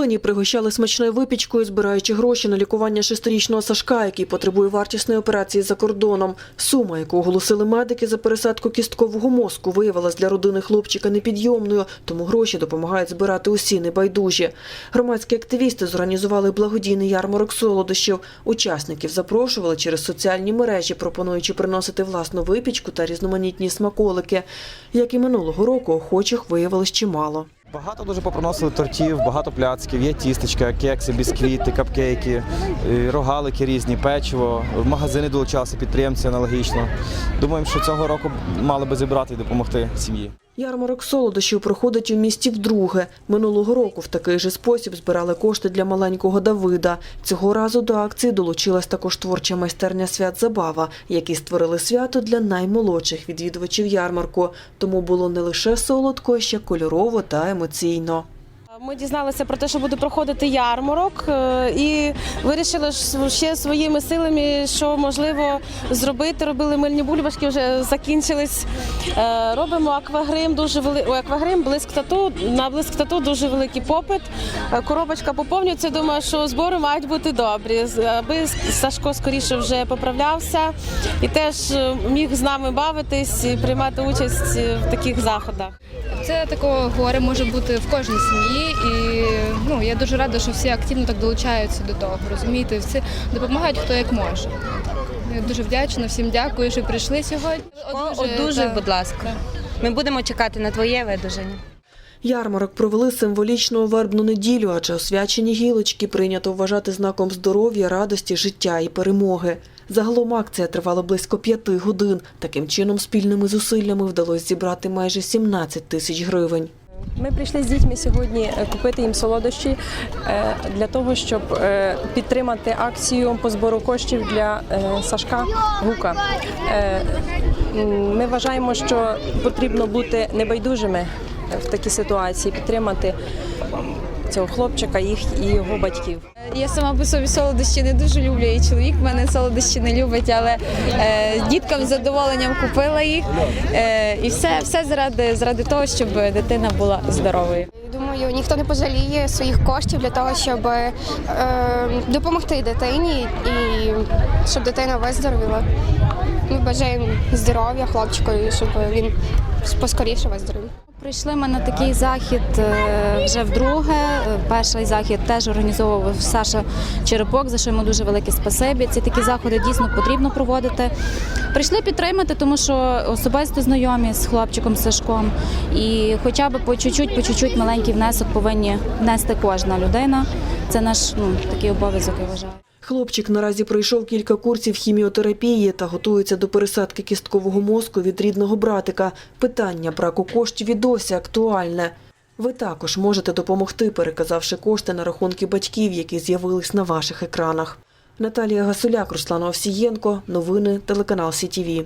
Волині пригощали смачною випічкою, збираючи гроші на лікування шестирічного Сашка, який потребує вартісної операції за кордоном. Сума, яку оголосили медики за пересадку кісткового мозку, виявилась для родини хлопчика непідйомною, тому гроші допомагають збирати усі небайдужі. Громадські активісти зорганізували благодійний ярмарок солодощів. Учасників запрошували через соціальні мережі, пропонуючи приносити власну випічку та різноманітні смаколики. Як і минулого року, охочих виявилось чимало. Багато дуже попроносили тортів, багато пляцків, є тістечка, кекси, бісквіти, капкейки, е, рогалики різні, печиво. В магазини долучалися підприємці аналогічно. Думаємо, що цього року мали би зібрати і допомогти сім'ї. Ярмарок солодощів проходить у місті вдруге. Минулого року в такий же спосіб збирали кошти для маленького Давида. Цього разу до акції долучилась також творча майстерня свят Забава, які створили свято для наймолодших відвідувачів ярмарку. Тому було не лише солодко, ще кольорово та емоційно. Ми дізналися про те, що буде проходити ярмарок, е, і вирішили ще своїми силами, що можливо зробити. Робили мильні бульбашки, вже закінчились. Е, Робимо аквагрим, дуже вели... Аквагрим, блиск тату. На блиск тату дуже великий попит. Е, Коробочка поповнюється. Думаю, що збори мають бути добрі, аби Сашко скоріше вже поправлявся і теж міг з нами бавитись і приймати участь в таких заходах. Це такого горе може бути в кожній сім'ї, і ну я дуже рада, що всі активно так долучаються до того. Розумієте, всі допомагають хто як може. Я дуже вдячна, всім дякую, що прийшли сьогодні. Одужуй, та- будь ласка. Ми будемо чекати на твоє видуження. Ярмарок провели символічно у вербну неділю, адже освячені гілочки прийнято вважати знаком здоров'я, радості, життя і перемоги. Загалом акція тривала близько п'яти годин. Таким чином, спільними зусиллями вдалося зібрати майже 17 тисяч гривень. Ми прийшли з дітьми сьогодні е, купити їм солодощі е, для того, щоб е, підтримати акцію по збору коштів для Сашка Гука. Ми вважаємо, що потрібно бути небайдужими в такій ситуації, підтримати цього хлопчика, їх і його батьків. Я сама по собі солодощі не дуже люблю, і чоловік мене солодощі не любить, але е, діткам з задоволенням купила їх. Е, і все, все заради, заради того, щоб дитина була здоровою. Думаю, ніхто не пожаліє своїх коштів для того, щоб е, допомогти дитині і щоб дитина виздоровіла. Ми бажаємо здоров'я хлопчику, і щоб він поскоріше виздоровів. Прийшли ми на такий захід е, вже вдруге. Е, Перший захід теж організовував Саша Черепок, за що йому дуже велике спасибі. Ці такі заходи дійсно потрібно проводити. Прийшли підтримати, тому що особисто знайомі з хлопчиком Сашком. І хоча б по чуть-чуть, по чуть-чуть маленький внесок повинні внести кожна людина. Це наш ну, такий обов'язок, я вважаю. Хлопчик наразі пройшов кілька курсів хіміотерапії та готується до пересадки кісткового мозку від рідного братика. Питання браку коштів і досі актуальне. Ви також можете допомогти, переказавши кошти на рахунки батьків, які з'явились на ваших екранах. Наталія Гасуляк, Руслан Овсієнко. Новини телеканал СІТІВІ.